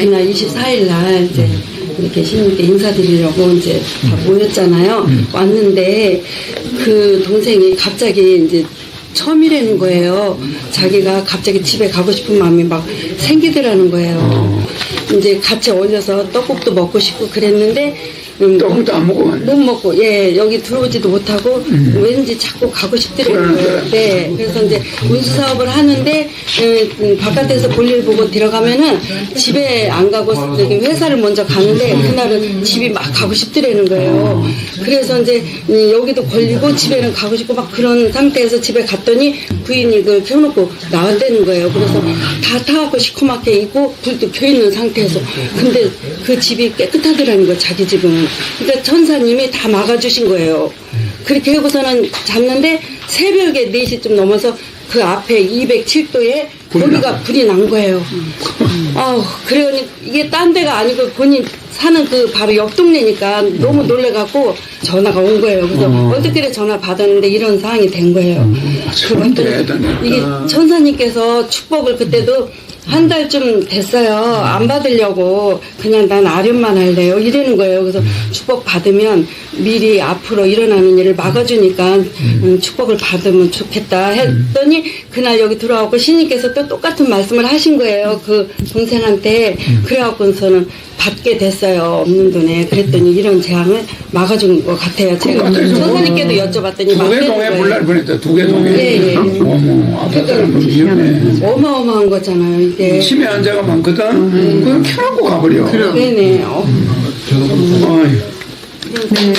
그날 24일 날 이제 이렇게 신님께 인사드리려고 이제 다 모였잖아요. 왔는데 그 동생이 갑자기 이제 처음이라는 거예요. 자기가 갑자기 집에 가고 싶은 마음이 막 생기더라는 거예요. 이제 같이 어울려서 떡국도 먹고 싶고 그랬는데 음, 떡국도 안 먹고. 못 먹고 예 여기 들어오지도 못하고 왠지 자꾸 가고 싶더라고요. 네 그래서 이제 운수 사업을 하는데 음, 음, 바깥에서 볼일 보고 들어가면은 집에 안 가고 저기 회사를 먼저 가는데 그날은 집이 막 가고 싶더라는 거예요. 그래서 이제 음, 여기도 걸리고 집에는 가고 싶고 막 그런 상태에서 집에 갔더니 부인이 그걸 켜놓고 나왔다는 거예요. 그래서 다 타갖고 시커멓게 있고 불도 켜 있는 상태에서 근데 그 집이 깨끗하더라는 거예요. 자기 집은. 그러니까 천사님이 다 막아주신 거예요. 그렇게 하고서는 잤는데 새벽에 4시쯤 넘어서 그 앞에 207도에 불이 거기가 났어요. 불이 난 거예요. 아우, 그러니 이게 딴 데가 아니고 본인 사는 그 바로 옆 동네니까 너무 놀래갖고 전화가 온 거예요. 그래서 어. 어. 떻게 전화 받았는데 이런 상황이 된 거예요. 참 대단했다. 이게 천사님께서 축복을 그때도 한 달쯤 됐어요. 안 받으려고 그냥 난 아련만 할래요. 이러는 거예요. 그래서 축복 받으면 미리 앞으로 일어나는 일을 막아주니까 음, 축복을 받으면 좋겠다 했더니 그날 여기 들어와갖고 신님께서 또 똑같은 말씀을 하신 거예요. 그 동생한테 그래갖고서는 받게 됐어요. 없는 돈에 그랬더니 이런 재앙을 막아준 것 같아요. 제가. 천사님께도 여쭤봤더니 두개 막대는 동에 거예요. 불날 뻔했다. 두개 동에. 예, 예. 어머, 아팠다는 건 위험해. 어마어마한 거잖아요. 이게. 치매 환자가 많거든. 그걸 켜놓고 가버려. 네네. 어. 어이. 네.